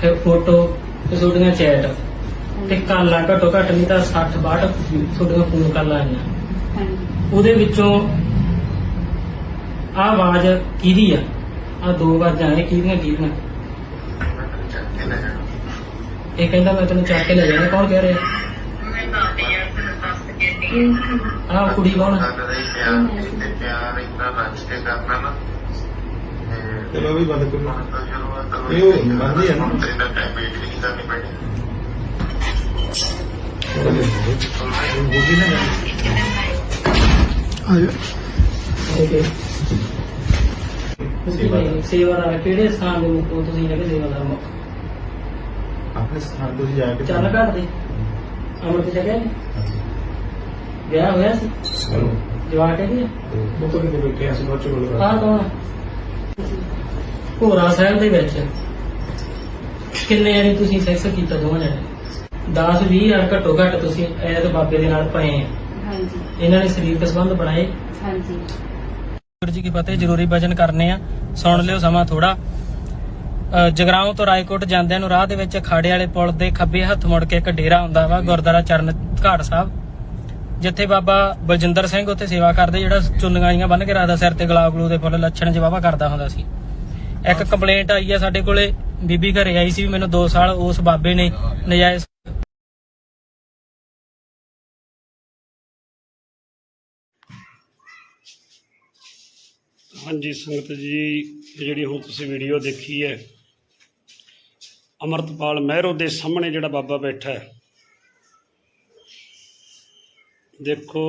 ਫਿਰ ਫੋਟੋ ਤੇ ਤੁਹਾਡੀਆਂ ਚੈਟ ਤੇ ਕਾਲਾਂ ਘੱਟੋ ਘੱਟ ਨਹੀਂ ਤਾਂ 60 62 ਤੁਹਾਡੀਆਂ ਫੋਨ ਕਾਲਾਂ ਆਈਆਂ। ਹਾਂਜੀ। ਉਹਦੇ ਵਿੱਚੋਂ ਆਹ ਆਵਾਜ਼ ਕਿਹਦੀ ਆ? ਆ ਦੋ ਆਵਾਜ਼ਾਂ ਇਹ ਕਿਹਦੀਆਂ ਕਿਹਦੀਆਂ? ਇਹ ਕਹਿੰਦਾ ਮੈਂ ਤੈਨੂੰ ਚੱਕ ਕੇ ਲੈ ਜਾਣਾ ਕੌਣ ਕਹਿ ਰਿਹਾ? ਆਹ ਕੁੜੀ ਕੌਣ ਆ? ਚਲੋ ਵੀ ਬੰਦ ਕਰੋ। ਇਹ ਉਹ ਬੰਦ ਹੀ ਹੈ ਨਾ। ਤੁਸੀਂ ਸੇਵਾਦਾਰ ਕਿਹੜੇ ਸਥਾਨ ਦੇ ਮੁੱਖ ਹੋ? ਤੁਸੀਂ ਜਿਹੜੇ ਸੇਵਾਦਾਰ ਮੁੱਖ। ਆਪਣੇ ਸਥਾਨ ਤੋਂ ਜਾ ਕੇ ਚੱਲ ਘਰ ਦੇ ਅਮਰ ਤੇ ਜਗ੍ਹਾ ਵਿਆਹ ਹੋਇਆ ਸੀ? ਜਵਾਕ ਹੈ ਜੀ? ਤੋਂ ਕਿਤੇ ਬੈਠੇ ਆ ਸਭ ਚੋਲ ਆਹ ਕੌਣ ਭੋਰਾ ਸਾਹਿਬ ਦੇ ਵਿੱਚ। ਕਿੰਨੇ ਵਾਰੀ ਤੁਸੀਂ ਸੈਕਸ ਕੀਤਾ ਦੋਵਾਂ ਜਣੇ 10 20 ਹਜ਼ਾਰ ਘੱਟੋ ਘੱਟ ਤੁਸੀਂ ਐਤ ਬਾਬੇ ਦੇ ਨਾਲ ਪਏ ਆ। ਹਾਂਜੀ। ਇਹਨਾਂ ਨੇ ਸਰੀਰਕ ਸੰਬੰਧ ਬਣਾਏ। ਹਾਂਜੀ। ਗੁਰੂ ਜੀ ਕੀ ਫਤਿਹ ਜ਼ਰੂਰੀ ਭਜਨ ਕਰਨੇ ਆ। ਸੁਣ ਲਿਓ ਸਮਾਂ ਥੋੜਾ ਜਗਰਾਉਂ ਤੋਂ ਰਾਏਕੋਟ ਜਾਂਦਿਆਂ ਨੂੰ ਰਾਹ ਦੇ ਵਿੱਚ ਅਖਾੜੇ ਵਾਲੇ ਪੁਲ ਦੇ ਖੱਬੇ ਹੱਥ ਮੁੜ ਕੇ ਇੱਕ ਡੇਰਾ ਹੁੰਦਾ ਵਾ ਗੁਰਦੁਆਰਾ ਚਰਨ ਘਾਟ ਸਾਹਿਬ। ਜਿੱਥੇ ਬਾਬਾ ਬਲਜਿੰਦਰ ਸਿੰਘ ਉੱਥੇ ਸੇਵਾ ਕਰਦੇ ਜਿਹੜਾ ਚੁੰਨੀਆਂ ਜੀਆਂ ਬੰਨ ਕੇ ਰੱਖਦਾ ਸਿਰ ਤੇ ਗੁਲਾਬ ਗਲੂ ਦੇ ਫੁੱਲ ਲੱਛਣ ਜਵਾਬਾ ਕਰਦਾ ਹੁੰਦਾ ਸੀ। ਇੱਕ ਕੰਪਲੇਂਟ ਆਈ ਆ ਸਾਡੇ ਕੋਲੇ, ਬੀਬੀ ਘਰੇ ਆਈ ਸੀ ਵੀ ਮੈਨੂੰ 2 ਸਾਲ ਉਸ ਬਾਬੇ ਨੇ ਨਜਾਇਜ਼ ਹਾਂਜੀ, ਸੰਗਤ ਜੀ ਜਿਹੜੀ ਹੁਣ ਤੁਸੀਂ ਵੀਡੀਓ ਦੇਖੀ ਹੈ, ਅਮਰਤਪਾਲ ਮਹਿਰੋ ਦੇ ਸਾਹਮਣੇ ਜਿਹੜਾ ਬਾਬਾ ਬੈਠਾ ਹੈ। ਦੇਖੋ,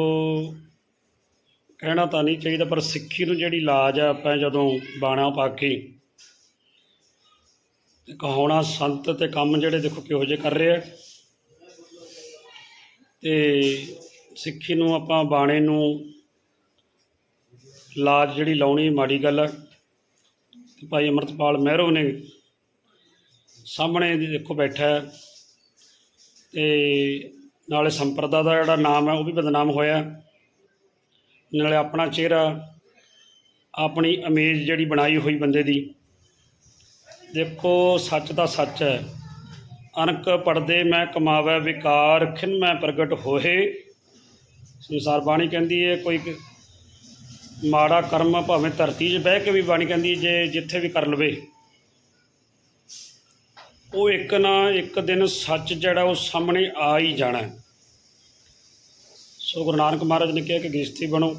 ਕਹਿਣਾ ਤਾਂ ਨਹੀਂ ਚਾਹੀਦਾ, ਪਰ ਸਿੱਖੀ ਨੂੰ ਜਿਹੜੀ ਲਾਜ ਆ, ਆਪਾਂ ਜਦੋਂ ਬਾਣਾ ਪਾ ਕੇ ਕਹਾਉਣਾ ਸੰਤ ਤੇ ਕੰਮ ਜਿਹੜੇ ਦੇਖੋ ਕਿਹੋ ਜਿਹੇ ਕਰ ਰਹੇ ਆ। ਤੇ ਸਿੱਖੀ ਨੂੰ ਆਪਾਂ ਬਾਣੇ ਨੂੰ ਲਾਜ ਜਿਹੜੀ ਲਾਉਣੀ ਮਾੜੀ ਗੱਲ ਆ। ਤੇ ਭਾਈ ਅਮਰਤਪਾਲ ਮਹਿਰੋ ਨੇ ਸਾਹਮਣੇ ਦੇਖੋ ਬੈਠਾ ਹੈ। ਤੇ ਨਾਲੇ ਸੰਪਰਦਾ ਦਾ ਜਿਹੜਾ ਨਾਮ ਹੈ ਉਹ ਵੀ ਬਦਨਾਮ ਹੋਇਆ। ਨਾਲੇ ਆਪਣਾ ਚਿਹਰਾ ਆਪਣੀ ਇਮੇਜ ਜਿਹੜੀ ਬਣਾਈ ਹੋਈ ਬੰਦੇ ਦੀ। ਦੇਖੋ, ਸੱਚ ਤਾਂ ਸੱਚ ਹੈ। ਅਨਕ ਪੜਦੇ ਮੈਂ ਕਮਾਵੈ, ਵਿਕਾਰ ਖਿਨ ਮੈਂ ਪ੍ਰਗਟ ਹੋਏ। ਸੰਸਾਰ ਬਾਣੀ ਕਹਿੰਦੀ ਹੈ ਕੋਈ ਮਾੜਾ ਕਰਮ ਭਾਵੇਂ ਧਰਤੀ 'ਚ ਬਹਿ ਕੇ ਵੀ ਬਾਣੀ ਕਹਿੰਦੀ ਜੇ ਜਿੱਥੇ ਵੀ ਕਰ ਲਵੇ। ਉਹ ਇੱਕ ਨਾ ਇੱਕ ਦਿਨ ਸੱਚ ਜਿਹੜਾ ਉਹ ਸਾਹਮਣੇ ਆ ਹੀ ਜਾਣਾ। ਸੋ ਗੁਰੂ ਨਾਨਕ ਮਹਾਰਾਜ ਨੇ ਕਿਹਾ ਕਿ ਗ੍ਰਸਤੀ ਬਣੋ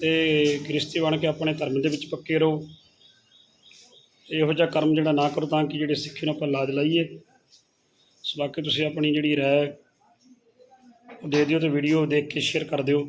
ਤੇ ਗ੍ਰਸਤੀ ਬਣ ਕੇ ਆਪਣੇ ਧਰਮ ਦੇ ਵਿੱਚ ਪੱਕੇ ਰਹੋ। ਇਹੋ ਜਿਹਾ ਕਰਮ ਜਿਹੜਾ ਨਾ ਕਰੋ ਤਾਂ ਕਿ ਜਿਹੜੇ ਸਿੱਖੀ ਨੂੰ ਆਪਾਂ ਲਾਜ ਲਾਈਏ। ਸੋ ਬਾਕੀ ਤੁਸੀਂ ਆਪਣੀ ਜਿਹੜੀ ਰਾਏ ਉਹ ਦੇ ਦਿਓ ਤੇ ਵੀਡੀਓ ਦੇਖ ਕੇ ਸ਼ੇਅਰ ਕਰ ਦਿਓ।